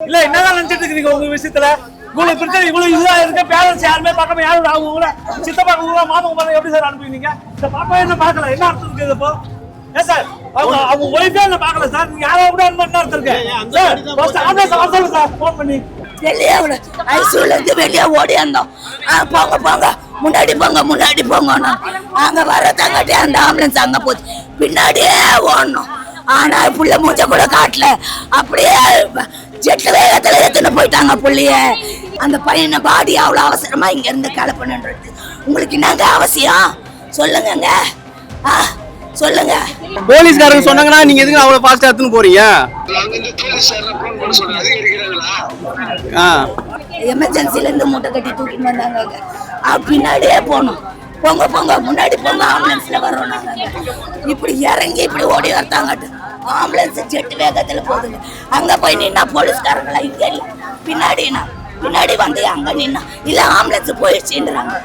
இல்ல என்னதான் நினைச்சிட்டு இருக்கீங்க உங்க விஷயத்துல? இவ்வளவு பிரச்சனை இவ்வளவு இதுதான் இருக்கு. பேரண்ட்ஸ் யாருமே பார்க்காம யாரும் அவங்க கூட. சித்தப்பா கூட மாதம் மாதிரி எப்படி சார் அனுப்புவீங்க இந்த பாப்பா என்ன பார்க்கல. என்ன அர்த்தம் இருக்கு இது இப்போ? ஏன் சார் அவங்க அவங்க ஒய்ஃபே என்ன பார்க்கல சார் நீங்க யாரோ கூட என்ன அர்த்தம் இருக்கு? சார் ஃபர்ஸ்ட் ஆம்புலன்ஸ் வர சொல்லுங்க சார் ஃபோன் பண்ணி. வெளியே ஐசியூல இருந்து வெளியே ஓடியாந்தோம் ஆ, போங்க போங்க. முன்னாடி போங்க முன்னாடி போங்க அங்க வரதாங்காட்டி அந்த ஆம்புலன்ஸ் அங்க போச்சு. பின்னாடியே ஓடணும். ஆனா புள்ள மூஞ்ச கூட காட்டல. அப்படியே ஜெட்ல வேகத்துல எடுத்துன்னு போயிட்டாங்க புள்ளைய. அந்த பையனை பாடி அவ்வளவு அவசரமா இங்க இருந்து கிளப்பணுன்றது. உங்களுக்கு என்னங்க அவசியம்? சொல்லுங்கங்க. ஆ, சொல்லுங்க. போலீஸ்காரங்க சொன்னாங்கன்னா நீங்க எதுக்கு அவ்வளவு ஃபாஸ்டா எடுத்துன்னு போறீங்க? ஆ. எமர்ஜென்சில இருந்து மூட்டை கட்டி தூக்கிட்டு வந்தாங்க பின்னாடியே போனோம் போங்க போங்க. முன்னாடி போங்க. ஆம்புலன்ஸ்ல வரோம் நாங்க இப்படி இறங்கி இப்படி ஓடி வரத்தாங்கட்டு ஆம்புலன்ஸ் ஜெட் வேகத்துல போகுதுங்க அங்கே போய் நின்னா போலீஸ்காரங்களா? இங்கே இல்லை. பின்னாடி பின்னாடி வந்து அங்க நின்னா. இல்ல ஆம்புலன்ஸ் போயிடுச்சுன்றாங்க.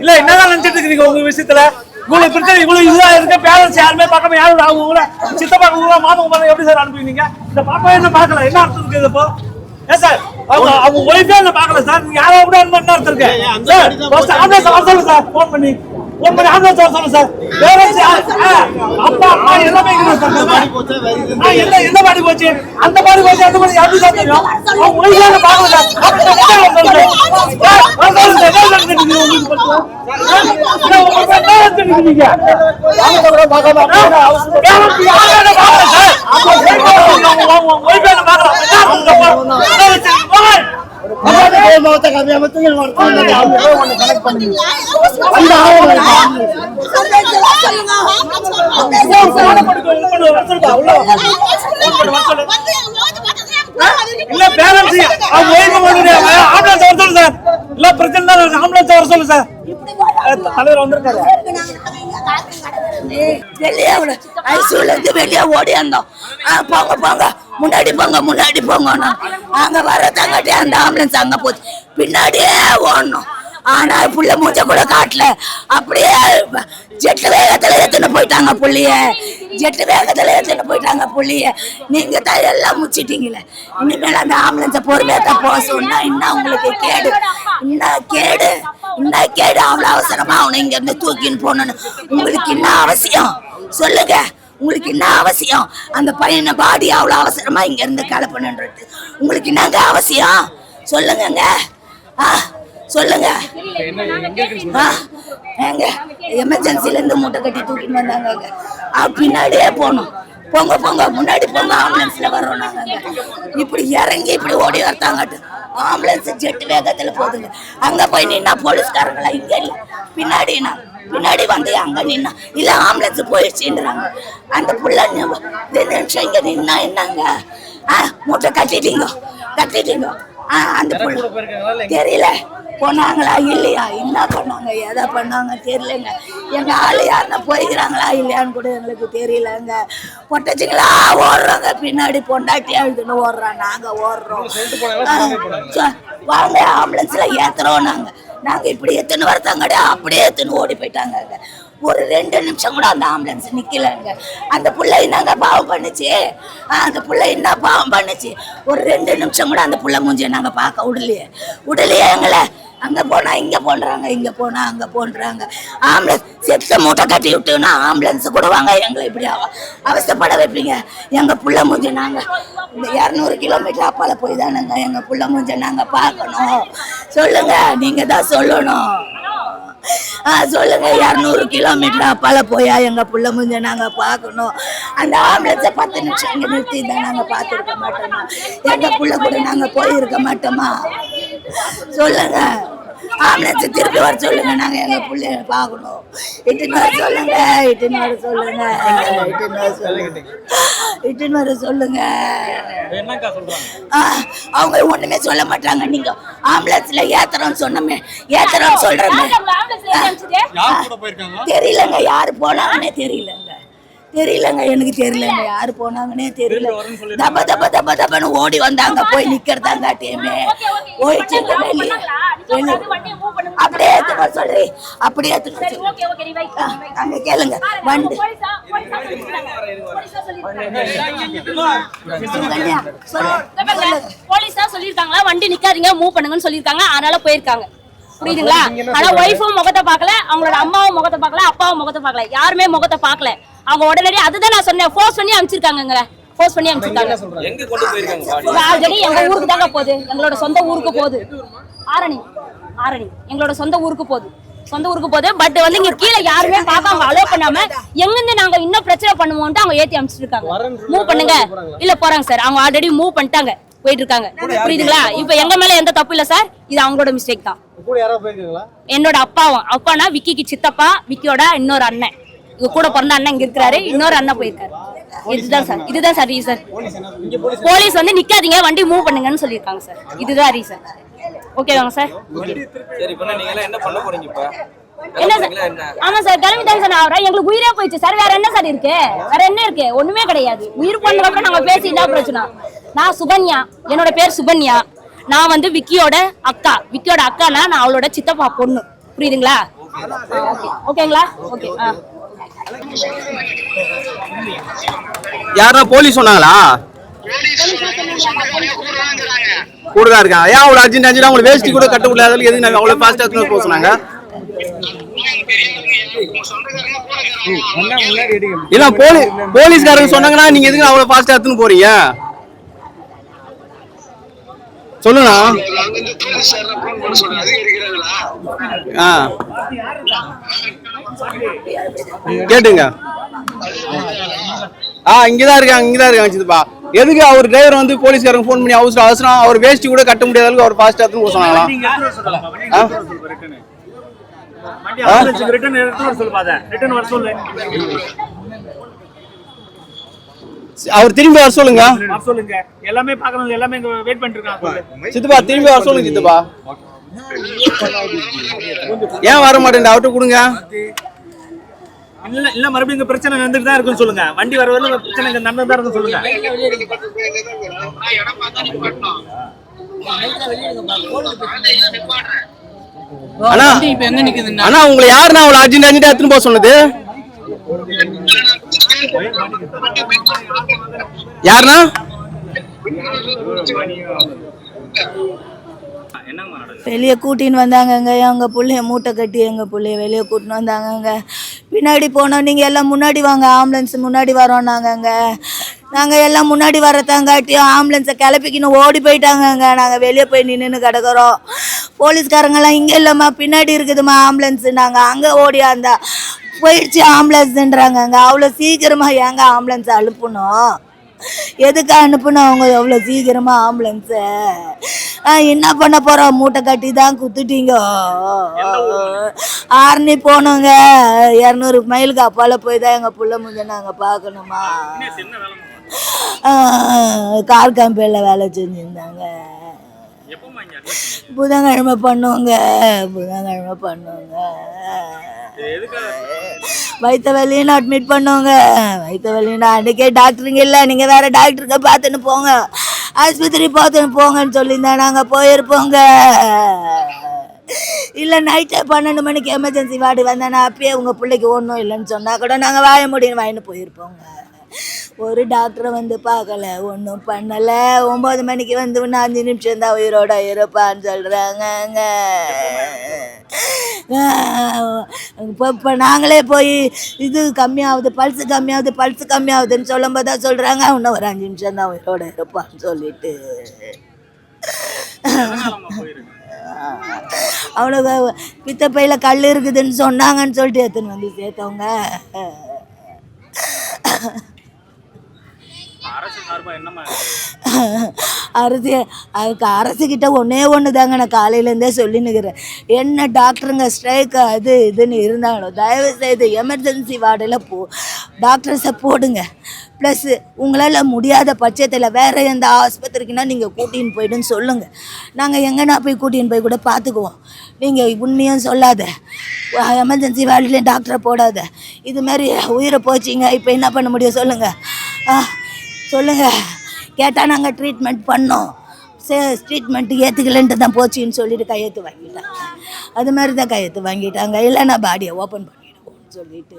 இல்ல என்னதான் நினைச்சிட்டு இருக்கீங்க உங்க விஷயத்துல? இவ்வளவு பிரச்சனை இவ்வளவு இதுதான் இருக்கு. பேரண்ட்ஸ் யாருமே பார்க்காம யாரும் அவங்க கூட சித்தப்பா கூட மாதம் எப்படி சார் அனுப்புவீங்க இந்த பாப்பா என்ன பார்க்கல. என்ன அர்த்தம் இருக்கு இது இப்போ? ஏன் சார் அவங்க அவங்க ஒய்ஃபே பார்க்கல சார் நீங்க யாரோ கூட என்ன அர்த்தம் இருக்கு சார் ஃபர்ஸ்ட் ஆம்புலன்ஸ் வர சொல்லுங்க சார் ஃபோன் பண்ணி. ஃபோன் பண்ணி ஆம்புலன்ஸ் வர சொல்லுங்க சார் பேரண்ட்ஸ் அப்பா அம்மா எல்லாமே இருக்குது சார் ஆ, என்ன என்ன பாடி போச்சு? அந்த பாடி போச்சு அந்த பாடி யாருக்கு சார் தெரியும்? அவங்க ஒய்ஃபே என்ன பார்க்கல சார் அப்ப என்ன சொல்லுங்க இருக்கு உங்களுக்கு பத்திரம்? இல்ல பேரண்ட்ஸ் அவங்க ஒய்ஃபை வந்து ஆம்புலன்ஸ் வர சொல்லுங்க சார். இல்ல பிரச்சனை ஆம்புலன்ஸ் வர சொல்லுங்க சார். தலைவர் வந்திருக்காரு. வெளியே ஐசியூல இருந்து வெளியே ஓடியாந்தோம் ஆ, போங்க போங்க. முன்னாடி போங்க முன்னாடி போங்க அங்க வரதாங்காட்டி அந்த ஆம்புலன்ஸ் அங்க போச்சு. பின்னாடியே ஓடணும். ஆனா புள்ள மூஞ்ச கூட காட்டல. அப்படியே ஜெட் வேகத்துல எடுத்துன்னு போயிட்டாங்க புள்ளைய. ஜெட்டு வேகத்தில் எடுத்துகிட்டு போயிட்டாங்க புள்ளிய. நீங்கள் தான் எல்லாம் முச்சிட்டீங்களே. இனிமேல் அந்த ஆம்புலன்ஸை பொறுமையாக தான் போக சொன்னால் இன்னும் உங்களுக்கு கேடு. இன்னும் கேடு. இன்னும் கேடு. அவ்வளோ அவசரமாக அவனை இங்கேருந்து தூக்கின்னு போகணுன்னு உங்களுக்கு என்ன அவசியம். சொல்லுங்க. உங்களுக்கு என்ன அவசியம். அந்த பையனை பாடி அவ்வளோ அவசரமாக இங்கேருந்து கலப்பணுன்றது உங்களுக்கு என்னங்க அவசியம்? சொல்லுங்கங்க. ஆ. சொல்லுங்க. ஆ, ஏங்க எமர்ஜென்சில இருந்து மூட்டை கட்டி தூக்கிட்டு வந்தாங்க. பின்னாடியே போனோம் போங்க போங்க முன்னாடி போங்க ஆம்புலன்ஸ்ல வரோம் நாங்க. அங்க. இப்படி இறங்கி இப்படி ஓடி வரத்தாங்கட்டு. ஆம்புலன்ஸ் ஜெட் வேகத்துல போகுதுங்க. அங்க போய் நின்னா போலீஸ்காரங்களா? இங்க இல்ல. பின்னாடி நான் பின்னாடி வந்து அங்க நின்னா. இல்ல ஆம்புலன்ஸ் போயிடுச்சுன்றாங்க. அந்த புள்ள ரெண்டு நிமிஷம் இங்க நின்னா என்னங்க? ஆ, மூட்டை கட்டிட்டீங்க. கட்டிட்டீங்க. அந்த தெரியல. போனாங்களா இல்லையா? என்ன பண்ணாங்க? எதை பண்ணாங்க? தெரியலங்க. எங்க ஆளு யாருன்னா போய்க்கிறாங்களா இல்லையான்னு கூட எங்களுக்கு தெரியலங்க. பொட்டச்சிங்களா? ஓடுறாங்க. பின்னாடி பொண்டாட்டி அழுதுன்னு ஓடுறோம் நாங்க ஓடுறோம். வாங்க ஆம்புலன்ஸ்ல ஏத்துறோம் நாங்க. நாங்க இப்படி எத்தனை வரத்தாங்கடா. அப்படியே எத்தனை ஓடி போயிட்டாங்க ஒரு ரெண்டு நிமிஷம் கூட அந்த ஆம்புலன்ஸ் நிற்கலங்க அந்த பிள்ளை என்னங்க பாவம் பண்ணுச்சு? அந்த பிள்ளை என்ன பாவம் பண்ணுச்சு? ஒரு ரெண்டு நிமிஷம் கூட அந்த பிள்ளை மூஞ்சியை நாங்கள் பார்க்க விடலையே. விடலையே எங்களை. அங்கே போனால் இங்கே போன்றாங்க இங்கே போனால் அங்கே போன்றாங்க. ஆம்புலன்ஸ் செத்த மூட்டை கட்டி விட்டுனா ஆம்புலன்ஸ் கூட வாங்க எங்களை இப்படி அவ- வைப்பீங்க. எங்கள் புள்ள மூஞ்சி நாங்கள் இந்த இரநூறு கிலோமீட்டர் அப்பால போய் தானுங்க எங்கள் புள்ள மூஞ்சி நாங்கள் பார்க்கணும். சொல்லுங்கள் நீங்கள் தான் சொல்லணும். சொல்லுங்க இரநூறு கிலோமீட்டர்? அப்பால போயா? எங்க புள்ள முடிஞ்ச நாங்க பார்க்கணும். அந்த ஆம்புலன்ஸை பத்து நிமிஷம் இங்க நிறுத்தி தான் நாங்க பார்த்துருக்க மாட்டோமா? எங்க புள்ள கூட நாங்க போயிருக்க மாட்டோமா? சொல்லுங்க. ஆம்புலன்ஸ் திருப்பி வர சொல்லுங்க. நாங்க எங்க புள்ளைய பார்க்கணும். இட்டுன்னு வர சொல்லுங்க இட்டுன்னு வர சொல்லுங்க. இட்டுன்னு வர சொல்லுங்க. இட்டுன்னு வர சொல்லுங்க. ஆ, அவங்க ஒண்ணுமே சொல்ல மாட்டாங்க. நீங்க ஆம்புலன்ஸ்ல ஏத்துறோம்னு சொன்னமே ஏத்துறோம்னு சொல்றமே. தெரியலங்க யாரு போனாங்கன்னே தெரியலங்க. தெரியலங்க எனக்கு தெரியலங்க. யாரு போனாங்கன்னே தெரியல. தப்ப தப்ப தப்ப தப்பன்னு ஓடி வந்தாங்க. போய் இருந்த வெளியே வெளியே. அப்படியே வர சொல்லி அப்படியே அங்க கேளுங்க. வண்டி. போலீஸ் தான் சொல்லிருக்காங்களா வண்டி. நிக்காதீங்க மூவ் பண்ணுங்கன்னு சொல்லிருக்காங்க அதனால போயிருக்காங்க. புரியுதுங்களா? ஆனா ஒய்ஃபும் முகத்தை பார்க்கல அவங்களோட அம்மாவும் முகத்தை பார்க்கல அப்பாவும் முகத்தை பார்க்கல. யாருமே முகத்தை பார்க்கல. அவங்க உடனடி அதுதான் நான் சொன்னேன். ஃபோர்ஸ் பண்ணி அனுப்பிச்சிருக்காங்க ஃபோர்ஸ் பண்ணி அனுப்பிச்சிருக்காங்க. எங்க கொண்டு போயிருக்காங்க ஆல்ரெடி எங்க ஊருக்கு தாங்க போகுது. எங்களோட சொந்த ஊருக்கு போகுது. ஆரணி. ஆரணி. எங்களோட சொந்த ஊருக்கு போகுது. சொந்த ஊருக்கு போகுது. பட் வந்து இங்க கீழே யாருமே பார்க்காம அலோ பண்ணாம எங்கிருந்து நாங்க இன்னும் பிரச்சனை பண்ணுவோம்ட்டு அவங்க ஏத்தி அனுப்பிச்சிருக்காங்க. மூவ் பண்ணுங்க. இல்ல போறாங்க சார் அவங்க ஆல்ரெடி மூவ் பண்ணிட்டாங்க. போயிட்டு இருக்காங்க புரியுதுங்களா? இப்ப எங்க மேல எந்த தப்பு இல்ல சார் இது அவங்களோட மிஸ்டேக் தான். என்னோட அப்பாவும். அப்பானா விக்கிக்கு சித்தப்பா விக்கியோட இன்னொரு அண்ணன். கூட பிறந்த அண்ணன் இங்க இருக்கிறாரு. இன்னொரு அண்ணன் போயிருக்காரு. இதுதான் சார். இதுதான் சார் ரீசன் போலீஸ் வந்து நிக்காதீங்க வண்டி மூவ் பண்ணுங்கன்னு சொல்லியிருக்காங்க சார். இதுதான் ரீசன் ஓகேவாங்க சார். என்ன பண்ண போறீங்க இப்ப? என்ன சார்? ஆமா சார் கிளம்பி தாங்க சார். வரேன் எங்களுக்கு உயிரே போயிடுச்சு சார். வேற என்ன சார் இருக்கு? வேற என்ன இருக்கு? ஒண்ணுமே கிடையாது. உயிர் போனதுக்கு அப்புறம் நாங்க பேசி என்ன பிரச்சனை. நான் சுகன்யா என்னோட பேர் சுகன்யா நான் வந்து விக்கியோட அக்கா. விக்கியோட அக்கானா? நான் அவளோட சித்தப்பா பொண்ணு. புரியுதுங்களா? ஓகே. ஓகேங்களா? ஓகே. ஆ. யாரா போலீஸ் சொன்னாங்களா? போலீஸ் சொன்னவங்க கூட வாங்குறாங்க கூட தான் இருக்காங்க. ஏன் அவ்வளோ அர்ஜென்ட் அர்ஜென்ட் அவங்களை வேஸ்ட் கூட கட்ட முடியாத எதுக்கு நாங்கள் அவ்வளோ ஃபாஸ்ட்டாக எடுத்துன்னு போக சொன்னாங்க? இல்ல போலீ போலீஸ்காரங்க சொன்னாங்கன்னா நீங்க எதுக்கு அவ்வளோ ஃபாஸ்ட்டாக எடுத்துன்னு போறீங்க சொல்லுண்ணா அங்க இருந்து போலீஸ் சார் ஃபோன் பண்ண சொல்றேன் அது இருக்கிறாங்களா ஆ. கேட்டுங்க. ஆ இங்கதான் இருக்காங்க இங்கதான் இருக்காங்க சித்தப்பா. எதுக்கு அவர் டிரைவர் வந்து போலீஸ்காரங்க ஃபோன் பண்ணி அவசரம் அவசரம் அவர் வேஷ்டி கூட கட்ட முடியாத அளவுக்கு அவர் ஃபாஸ்ட்டாக எடுத்துன்னு போக சொன்னாங்களா? நீங்க எடுத்துட்டு வர சொல்லுங்க ஆ? வண்டி ஆம்புலன்ஸுக்கு ரிட்டர்ன் ரிட்டர்ன் வர சொல்லு. அவர் திரும்பி வர சொல்லுங்க. சொல்லுங்க. எல்லாமே பார்க்கணும். எல்லாமே இங்க வெயிட் பண்ணிட்டு இருக்காங்க. சித்தப்பா திரும்பி வர சொல்லுங்க சித்தப்பா. ஏன் வர மாட்டேன் அவர்கிட்ட கொடுங்க. இல்ல இல்ல மறுபடியும் இங்க பிரச்சனை நடந்துட்டு தான் இருக்குன்னு சொல்லுங்க. வண்டி வர வரல பிரச்சனை இங்க நடந்துட்டு தான் இருக்குன்னு சொல்லுங்க. நான் இடம் பார்த்தா நிப்பாட்டணும் நிப்பாடுறேன் அண்ணா அண்ணா உங்களை யாருண்ணா அவ்வளோ அர்ஜென்ட் அர்ஜென்ட் எடுத்துன்னு போக சொன்னது? யாருண்ணா? வெளியே கூட்டின்னு வந்தாங்கங்க. எங்கள் பிள்ளைய மூட்டை கட்டி எங்கள் பிள்ளைய வெளியே கூட்டின்னு வந்தாங்கங்க. பின்னாடி போனோம். நீங்கள் எல்லாம் முன்னாடி வாங்க. ஆம்புலன்ஸ் முன்னாடி வரோம் நாங்கங்க. நாங்கள் எல்லாம் முன்னாடி வரத்தாங்காட்டியும் ஆம்புலன்ஸை கிளப்பிக்கின்னு ஓடி போயிட்டாங்கங்க. நாங்கள் வெளியே போய் நின்றுன்னு கிடக்குறோம். போலீஸ்காரங்கெல்லாம் இங்கே இல்லைம்மா பின்னாடி இருக்குதும்மா ஆம்புலன்ஸ் நாங்கள் அங்கே ஓடியாந்தா போயிடுச்சு ஆம்புலன்ஸுன்றாங்கங்க அவ்வளோ சீக்கிரமாக ஏங்க ஆம்புலன்ஸ் அனுப்பணும் எதுக்கு அனுப்புனோம் அவங்க எவ்வளோ சீக்கிரமா ஆம்புலன்ஸை என்ன பண்ண போறோம்? மூட்டை கட்டி தான் குத்துட்டீங்க ஆர்னி போனோங்க. இரநூறு மைலுக்கு அப்பால போய் தான் எங்கள் புள்ள முடிஞ்ச நாங்கள் பார்க்கணுமா? கார் கம்பெனியில் வேலை செஞ்சுருந்தாங்க. புதன்கிழமை பண்ணுவோங்க புதன்கிழமை பண்ணுவோங்க. வயிற்று வலின்னு அட்மிட் பண்ணுவோங்க. வயிற்று வலின்னு அன்றைக்கே டாக்டருங்க இல்லை நீங்கள் வேறு டாக்டருங்க பார்த்துன்னு போங்க. ஆஸ்பத்திரி பார்த்துன்னு போங்கன்னு சொல்லியிருந்தா நாங்கள் போயிருப்போங்க. இல்லை நைட்டே பன்னெண்டு மணிக்கு எமர்ஜென்சி வார்டு வந்தேன்னா அப்பயே உங்கள் பிள்ளைக்கு ஒன்றும் இல்லைன்னு சொன்னால் கூட நாங்கள் வாய முடியும் வாங்கின்னு போயிருப்போங்க. ஒரு டாக்டரை வந்து பார்க்கல. ஒன்றும் பண்ணலை. ஒம்பது மணிக்கு வந்து இன்னும் அஞ்சு நிமிஷம் தான் உயிரோட இருப்பான்னு சொல்கிறாங்கங்க இப்போ இப்போ நாங்களே போய் இது கம்மியாகுது பல்ஸு கம்மியாகுது பல்ஸு கம்மியாகுதுன்னு சொல்லும்போது தான் சொல்கிறாங்க இன்னும் ஒரு அஞ்சு நிமிஷம் தான் உயிரோட இருப்பான்னு சொல்லிட்டு. அவ்வளோ பித்தப்பையில் கல் இருக்குதுன்னு சொன்னாங்கன்னு சொல்லிட்டு எடுத்துன்னு வந்து சேர்த்தவங்க? அரசு அதுக்கு அரசுக்கிட்ட ஒன்றே ஒன்று தாங்க நான் காலையிலேருந்தே சொல்லினுக்கிறேன் என்ன டாக்டருங்க ஸ்ட்ரைக்கு அது இதுன்னு இருந்தாலும் தயவு செய்து எமர்ஜென்சி வார்டில் போ. டாக்டர்ஸை போடுங்க. ப்ளஸ்ஸு உங்களால் முடியாத பட்சத்தில் வேறு எந்த ஆஸ்பத்திரிக்குன்னா நீங்கள் கூட்டின்னு போயிடுன்னு சொல்லுங்கள் நாங்கள் எங்கன்னா போய் கூட்டின்னு போய் கூட பார்த்துக்குவோம் நீங்கள் உண்மையும் சொல்லாத. எமர்ஜென்சி வார்டிலையும் டாக்டரை போடாத. இதுமாரி உயிரை போச்சிங்க இப்போ என்ன பண்ண முடியும் சொல்லுங்கள் ஆ சொல்லுங்கள் கேட்டால் நாங்கள் ட்ரீட்மெண்ட் பண்ணோம். சே ட்ரீட்மெண்ட் ஏற்றுக்கலன்ட்டு தான் போச்சுன்னு சொல்லிட்டு கையெழுத்து வாங்கிட்டாங்க. அது மாதிரி தான் கையெழுத்து வாங்கிட்டாங்க. இல்லைன்னா பாடியை ஓப்பன் பண்ணிடுவோம்னு சொல்லிட்டு.